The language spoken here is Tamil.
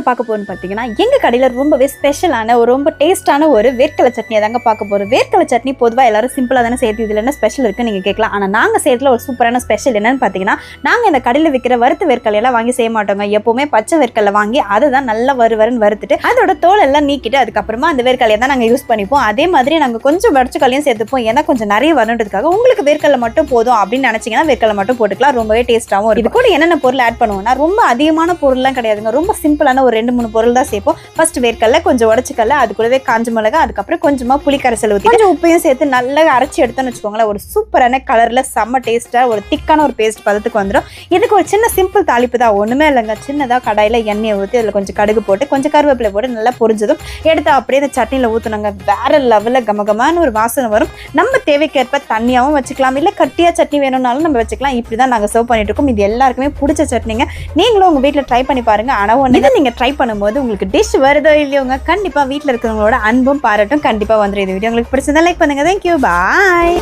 என்ன பார்க்க போகணும்னு பார்த்தீங்கன்னா எங்கள் கடையில் ரொம்பவே ஸ்பெஷலான ஒரு ரொம்ப டேஸ்ட்டான ஒரு வேர்க்கலை சட்னியை தாங்க பார்க்க போகிறோம் வேர்க்கலை சட்னி பொதுவாக எல்லாரும் சிம்பிளாக தானே சேர்த்து இதில் என்ன ஸ்பெஷல் இருக்குன்னு நீங்கள் கேட்கலாம். ஆனால் நாங்கள் செய்யறதுல ஒரு சூப்பரான ஸ்பெஷல் என்னன்னு பார்த்தீங்கன்னா நாங்கள் இந்த கடையில் விற்கிற வறுத்த வேர்க்கலையெல்லாம் வாங்கி செய்ய மாட்டோங்க. எப்போவுமே பச்சை வேர்க்கலை வாங்கி அதை தான் நல்லா வருவருன்னு வறுத்துட்டு அதோட தோல் எல்லாம் நீக்கிட்டு அதுக்கப்புறமா அந்த வேர்க்கலையை தான் நாங்கள் யூஸ் பண்ணிப்போம். அதே மாதிரி நாங்கள் கொஞ்சம் வடச்சுக்கலையும் சேர்த்துப்போம். ஏன்னா கொஞ்சம் நிறைய வரணுன்றதுக்காக உங்களுக்கு வேர்க்கடலை மட்டும் போதும் அப்படின்னு நினச்சிங்கன்னா வேர்க்கலை மட்டும் போட்டுக்கலாம். ரொம்பவே டேஸ்ட்டாகவும் இது கூட என்னென்ன பொருள் ஆட் பண்ணுவோம்னா ரொம்ப அதிகமான பொருள்லாம் கிடையாதுங்க. ரொம்ப சிம்பிளான ஒரு ரெண்டு மூணு பொருள் தான் சேர்ப்போம். ஃபர்ஸ்ட் வேர்க்கல்ல கொஞ்சம் உடச்சிக்கல்ல அது கூடவே காஞ்ச மிளகா அதுக்கப்புறம் கொஞ்சமா புளிக்கரைசல் ஊற்றி கொஞ்சம் உப்பையும் சேர்த்து நல்லா அரைச்சி எடுத்தோம்னு வச்சுக்கோங்களேன். ஒரு சூப்பரான கலர்ல செம்ம டேஸ்டா ஒரு திக்கான ஒரு பேஸ்ட் பதத்துக்கு வந்துடும் இதுக்கு ஒரு சின்ன சிம்பிள் தாளிப்பு தான். ஒண்ணுமே இல்லைங்க. சின்னதாக கடாயில எண்ணெயை ஊற்றி அதில் கொஞ்சம் கடுகு போட்டு கொஞ்சம் கருவேப்பிலை போட்டு நல்லா பொரிஞ்சதும் எடுத்து அப்படியே இந்த சட்னியில் ஊற்றுனாங்க வேற லெவலில் கமகமான ஒரு வாசனை வரும். நம்ம தேவைக்கேற்ப தண்ணியாகவும் வச்சுக்கலாம். இல்லை கட்டியாக சட்னி வேணும்னாலும் நம்ம வச்சுக்கலாம். இப்படி தான் நாங்கள் சர்வ் பண்ணிட்டு இருக்கோம். இது எல்லாருக்குமே பிடிச்ச சட்னிங்க. நீங்களும் உங்கள் வீட்டில் ட்ரை பண்ணி பாருங்க. ஆனால் ஒன்று நீங்கள் நீங்கள் ட்ரை பண்ணும்போது உங்களுக்கு டிஷ் வருதோ இல்லையோங்க கண்டிப்பாக வீட்டில் இருக்கிறவங்களோட அன்பும் பாராட்டும் கண்டிப்பாக வந்துடும் இந்த வீடியோ உங்களுக்கு பிடிச்சதா லைக் பண்ணுங்க. Thank you bye